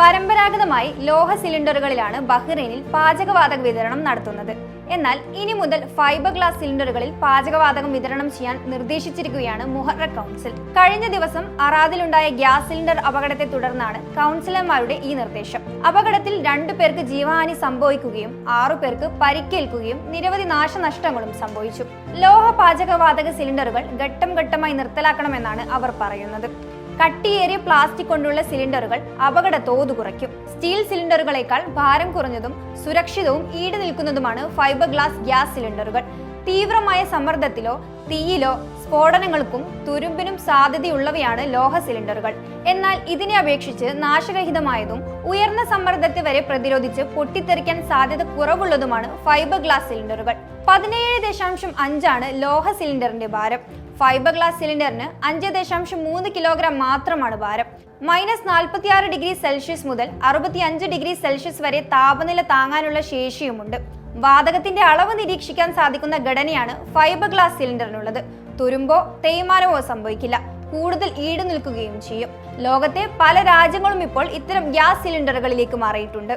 പരമ്പരാഗതമായി ലോഹ സിലിണ്ടറുകളിലാണ് ബഹ്റൈനിൽ പാചകവാതക വിതരണം നടത്തുന്നത്. എന്നാൽ ഇനി മുതൽ ഫൈബർ ഗ്ലാസ് സിലിണ്ടറുകളിൽ പാചകവാതകം വിതരണം ചെയ്യാൻ നിർദ്ദേശിച്ചിരിക്കുകയാണ് മുഹറ കൗൺസിൽ. കഴിഞ്ഞ ദിവസം അറാദിലുണ്ടായ ഗ്യാസ് സിലിണ്ടർ അപകടത്തെ തുടർന്നാണ് കൗൺസിലർമാരുടെ ഈ നിർദ്ദേശം. അപകടത്തിൽ രണ്ടു പേർക്ക് ജീവഹാനി സംഭവിക്കുകയും ആറു പേർക്ക് പരിക്കേൽക്കുകയും നിരവധി നാശനഷ്ടങ്ങളും സംഭവിച്ചു. ലോഹ പാചകവാതക സിലിണ്ടറുകൾ ഘട്ടം ഘട്ടമായി നിർത്തലാക്കണമെന്നാണ് അവർ പറയുന്നത്. കട്ടിയേറിയ പ്ലാസ്റ്റിക് കൊണ്ടുള്ള സിലിണ്ടറുകൾ അപകട തോത് കുറയ്ക്കും. സ്റ്റീൽ സിലിണ്ടറുകളേക്കാൾ ഭാരം കുറഞ്ഞതും സുരക്ഷിതവും ഈട് നിൽക്കുന്നതുമാണ് ഫൈബർ ഗ്ലാസ് ഗ്യാസ് സിലിണ്ടറുകൾ. തീവ്രമായ സമ്മർദ്ദത്തിലോ തീയിലോ സ്ഫോടനങ്ങൾക്കും തുരുമ്പിനും സാധ്യതയുള്ളവയാണ് ലോഹ സിലിണ്ടറുകൾ. എന്നാൽ ഇതിനെ അപേക്ഷിച്ച് നാശരഹിതമായതും ഉയർന്ന സമ്മർദ്ദത്തെ വരെ പ്രതിരോധിച്ച് പൊട്ടിത്തെറിക്കാൻ സാധ്യത കുറവുള്ളതുമാണ് ഫൈബർ ഗ്ലാസ് സിലിണ്ടറുകൾ. പതിനേഴ് ദശാംശം അഞ്ചാണ് ലോഹ സിലിണ്ടറിന്റെ ഭാരം. ഫൈബർ ഗ്ലാസ് സിലിണ്ടറിന് അഞ്ച് ദശാംശം മൂന്ന് കിലോഗ്രാം മാത്രമാണ് ഭാരം. മൈനസ് നാൽപ്പത്തിയാറ് ഡിഗ്രി സെൽഷ്യസ് മുതൽ അറുപത്തിയഞ്ച് ഡിഗ്രി സെൽഷ്യസ് വരെ താപനില താങ്ങാനുള്ള ശേഷിയുമുണ്ട്. വാതകത്തിന്റെ അളവ് നിരീക്ഷിക്കാൻ സാധിക്കുന്ന ഘടനയാണ് ഫൈബർ ഗ്ലാസ് സിലിണ്ടറിനുള്ളത്. തുരുമ്പോ തേയ്മാനമോ സംഭവിക്കില്ല. കൂടുതൽ ഈട് നിൽക്കുകയും ചെയ്യും. ലോകത്തെ പല രാജ്യങ്ങളും ഇപ്പോൾ ഇത്തരം ഗ്യാസ് സിലിണ്ടറുകളിലേക്ക് മാറിയിട്ടുണ്ട്.